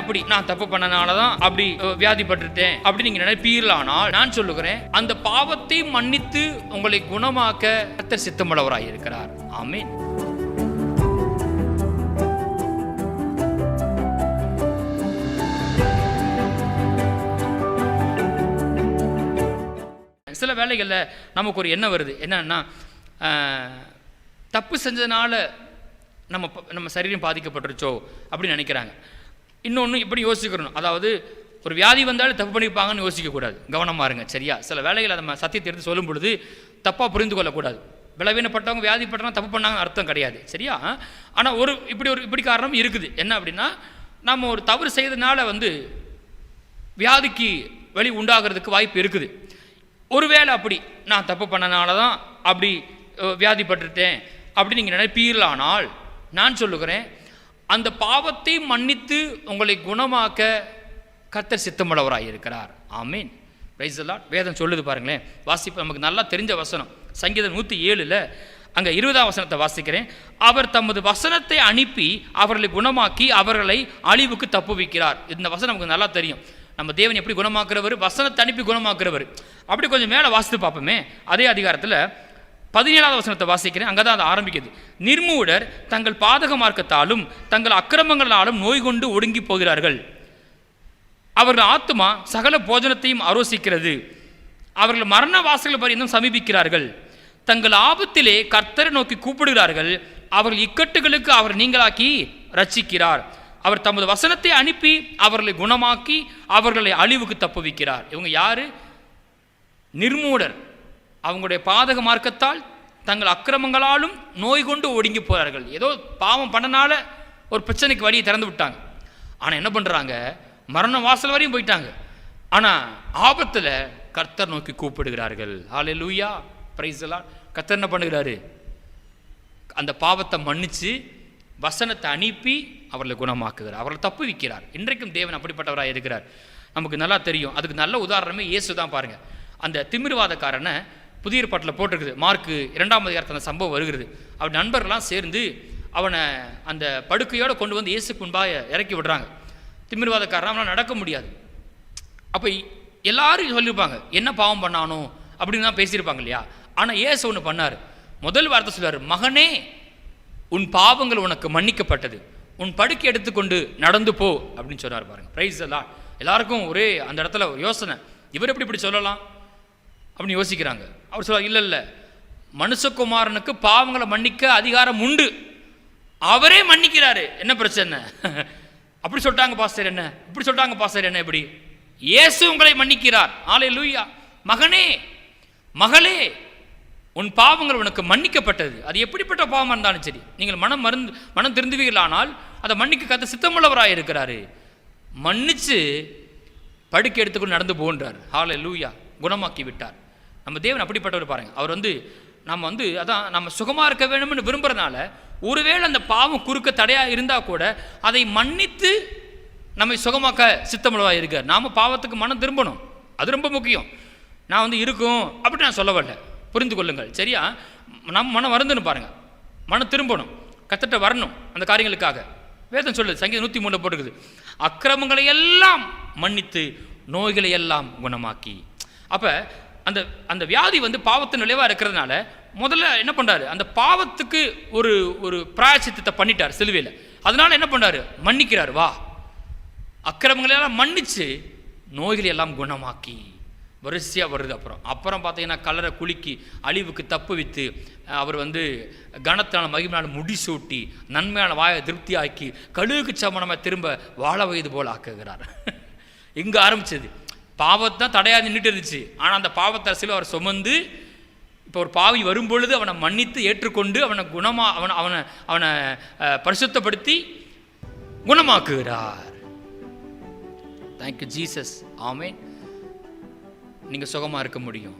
அப்படி நான் தப்பு பண்ணனால தான் அப்படி வியாதிப்பட்டுட்டேன் அப்படி நீங்க நினைப்பீர்களானால் நான் சொல்லுகிறேன் அந்த பாவத்தை மன்னித்து உங்களை குணமாக்க கர்த்தர் சித்தமுள்ளவராய் இருக்கிறார். ஆமென். சில வேலைகளில் நமக்கு ஒரு எண்ணம் வருது. என்னன்னா ஆஹ், தப்பு செஞ்சதுனால நம்ம நம்ம சரீரம் பாதிக்கப்பட்டுருச்சோ அப்படின்னு நினைக்கிறாங்க. இன்னொன்று இப்படி யோசிக்கிறணும் அதாவது ஒரு வியாதி வந்தாலும் தப்பு பண்ணியிருப்பாங்கன்னு யோசிக்கக்கூடாது. கவனமாக இருங்க சரியா? சில வேலைகளை நம்ம சத்தியத்தை எடுத்து சொல்லும் பொழுது தப்பாக புரிந்து கொள்ளக்கூடாது. விளவீனப்பட்டவங்க வியாதிப்பட்டவங்க தப்பு பண்ணாங்கன்னு அர்த்தம் கிடையாது சரியா? ஆனால் ஒரு இப்படி ஒரு இப்படி காரணம் இருக்குது. என்ன அப்படின்னா நம்ம ஒரு தவறு செய்ததுனால வந்து வியாதிக்கு வழி உண்டாகிறதுக்கு வாய்ப்பு இருக்குது. ஒருவேளை அப்படி நான் தப்பு பண்ணனால தான் அப்படி அஹ், வியாதிப்பட்டுட்டேன் அப்படி நீங்கள் நினைப்பீர்களானால் நான் சொல்லுகிறேன் அந்த பாவத்தை மன்னித்து உங்களை குணமாக்க கர்த்தர் சித்தமுள்ளவராக இருக்கிறார் ஆமீன் பிரைஸ் லார்ட் வேதம் சொல்லுது பாருங்களேன். வாசிப்பு நமக்கு நல்லா தெரிஞ்ச வசனம். சங்கீதம் நூற்றி ஏழில் அங்கே இருபதாம் வசனத்தை வாசிக்கிறேன். அவர் தமது வசனத்தை அனுப்பி அவர்களை குணமாக்கி அவர்களை அழிவுக்கு தப்புவிக்கிறார். இந்த வசனம் நமக்கு நல்லா தெரியும். நம்ம தேவன் எப்படி குணமாக்குறவர்? வசனத்தை அனுப்பி குணமாக்குறவர். அப்படி கொஞ்சம் மேலே வாசித்து பார்ப்போமே. அதே அதிகாரத்தில் பதினேழாவது வசனத்தை வாசிக்கிறேன். அங்கே தான் அது ஆரம்பிக்குது. நிர்மூடர் தங்கள் பாதக மார்க்கத்தாலும் தங்கள் அக்கிரமங்களாலும் நோய் கொண்டு ஒடுங்கி போகிறார்கள். அவர்கள் ஆத்மா சகல போஜனத்தையும் ஆரோசிக்கிறது. அவர்கள் மரண வாசல்கள் பரியந்தம் சமீபிக்கிறார்கள். தங்கள் ஆபத்திலே கர்த்தரை நோக்கி கூப்பிடுகிறார்கள். அவர்கள் இக்கட்டுகளுக்கு அவர் நீங்களாக்கி ரட்சிக்கிறார் அவர் தமது வசனத்தை அனுப்பி அவர்களை குணமாக்கி அவர்களை அழிவுக்கு தப்புவிக்கிறார். இவங்க யாரு? நிர்மூடர். அவங்களுடைய பாதக மார்க்கத்தால் தங்கள் அக்கிரமங்களாலும் நோய் கொண்டு ஒடுங்கி போகிறார்கள் ஏதோ பாவம் பண்ணனால ஒரு பிரச்சனைக்கு வழியை திறந்து விட்டாங்க. ஆனால் என்ன பண்ணுறாங்க மரணம் வாசல் வரையும் போயிட்டாங்க. ஆனால் ஆபத்தில் கர்த்தர் நோக்கி கூப்பிடுகிறார்கள். ஆலே லூயா பிரைஸ்லாம் கர்த்தர் என்ன பண்ணுகிறாரு? அந்த பாவத்தை மன்னித்து வசனத்தை அனுப்பி அவர்களை குணமாக்குகிறார். அவர்களை தப்பு வைக்கிறார். இன்றைக்கும் தேவன் அப்படிப்பட்டவராக இருக்கிறார். நமக்கு நல்லா தெரியும். அதுக்கு நல்ல உதாரணமே இயேசு தான் பாருங்கள் அந்த திமிர்வாதக்காரனை புதிய ஏற்பாட்டில் போட்டிருக்குது. மார்க்கு இரண்டாம் அதிகாரத்தில் அந்த சம்பவம் வருகிறது. அவன் நண்பர்கள்லாம் சேர்ந்து அவனை அந்த படுக்கையோடு கொண்டு வந்து இயேசுக்கு முன்பாக இறக்கி விடுறாங்க. திமிர்வாதக்காரன் அவனால் நடக்க முடியாது. அப்போ எல்லாரும் சொல்லியிருப்பாங்க என்ன பாவம் பண்ணானோ? அப்படின்னு தான் பேசியிருப்பாங்க இல்லையா? ஆனால் ஏசு ஒன்று பண்ணார். முதல் வார்த்தை சொல்லுவார் மகனே உன் பாவங்கள் உனக்கு மன்னிக்கப்பட்டது. உன் படுக்கை எடுத்துக்கொண்டு நடந்து போ. அப்படின்னு சொன்னார் பாருங்க. பிரைஸ் எல்லாம் எல்லாருக்கும் ஒரே அந்த இடத்துல யோசனை. இவர் எப்படி இப்படி சொல்லலாம்? அப்படின்னு யோசிக்கிறாங்க. அவர் சொல்ல இல்லை இல்லை. மனுஷகுமாரனுக்கு பாவங்களை மன்னிக்க அதிகாரம் உண்டு. அவரே மன்னிக்கிறாரு. என்ன பிரச்சனை? அப்படி சொல்லிட்டாங்க பாஸ்டர் என்ன? இப்படி சொல்லிட்டாங்க பாஸ்டர் என்ன இப்படி? இயேசு உங்களை மன்னிக்கிறார். ஆலே லூயா மகனே மகளே உன் பாவங்கள் உனக்கு மன்னிக்கப்பட்டது. அது எப்படிப்பட்ட பாவமாக இருந்தாலும் சரி. நீங்கள் மனம் மருந்து மனம் திருந்துவீர்களானால் அதை மன்னிக்க கத்த சித்தமுள்ளவராக இருக்கிறாரு. மன்னிச்சு படுக்கை எடுத்துக்கொண்டு நடந்து போன்றார் ஹாலை லூயா குணமாக்கி விட்டார். நம்ம தேவன் அப்படிப்பட்டவர் பாருங்கள் அவர் வந்து நம்ம வந்து அதான் நம்ம சுகமாக இருக்க வேணும்னு விரும்புறதுனால ஒருவேளை அந்த பாவம் குறுக்க தடையாக இருந்தால் கூட அதை மன்னித்து நம்மை சுகமாக்க சித்தமுள்ளவாக இருக்கார். நாம் பாவத்துக்கு மனம் திரும்பணும். அது ரொம்ப முக்கியம். நான் வந்து இருக்கும் அப்படி நான் சொல்ல வரல. புரிந்து கொள்ளுங்கள். சரியா? நம் மனம் வருந்துன்னு பாருங்கள் மனம் திரும்பணும். கத்தட்ட வரணும் அந்த காரியங்களுக்காக. வேதம் சொல்லுது சங்கீதம் நூற்றி மூணில் போட்டுக்குது அக்கிரமங்களை எல்லாம் மன்னித்து நோய்களை எல்லாம் குணமாக்கி. அப்போ அந்த அந்த வியாதி வந்து பாவத்தின் விளைவாக இருக்கிறதுனால முதல்ல என்ன பண்ணுறாரு அந்த பாவத்துக்கு ஒரு ஒரு பிராயச்சித்தத்தை பண்ணிட்டார் சிலுவையில். அதனால என்ன பண்ணாரு மன்னிக்கிறார் வா. அக்கிரமங்களெல்லாம் மன்னித்து மன்னிச்சு நோய்களை எல்லாம் குணமாக்கி. வரிசையாக வருது அப்புறம். அப்புறம் பார்த்தீங்கன்னா கலரை குலுக்கி அழிவுக்கு தப்பு வித்து அவர் வந்து கனத்தினால் மகிமையான முடிசூட்டி நன்மையான வாயை திருப்தியாக்கி கழுவுக்கு சமணமாக திரும்ப வாழ வயது போல் ஆக்குகிறார். இங்கே ஆரம்பித்தது பாவத்தை தான் தடையாக நின்றுட்டு இருந்துச்சு. ஆனால் அந்த பாவத்தை அவர் சுமந்து இப்போ ஒரு பாவி வரும்பொழுது அவனை மன்னித்து ஏற்றுக்கொண்டு அவனை குணமாக அவனை அவனை அவனை பரிசுத்தப்படுத்தி குணமாக்குகிறார். தேங்க்யூ ஜீசஸ் ஆமே நீங்கள் சுகமாக இருக்க முடியும்.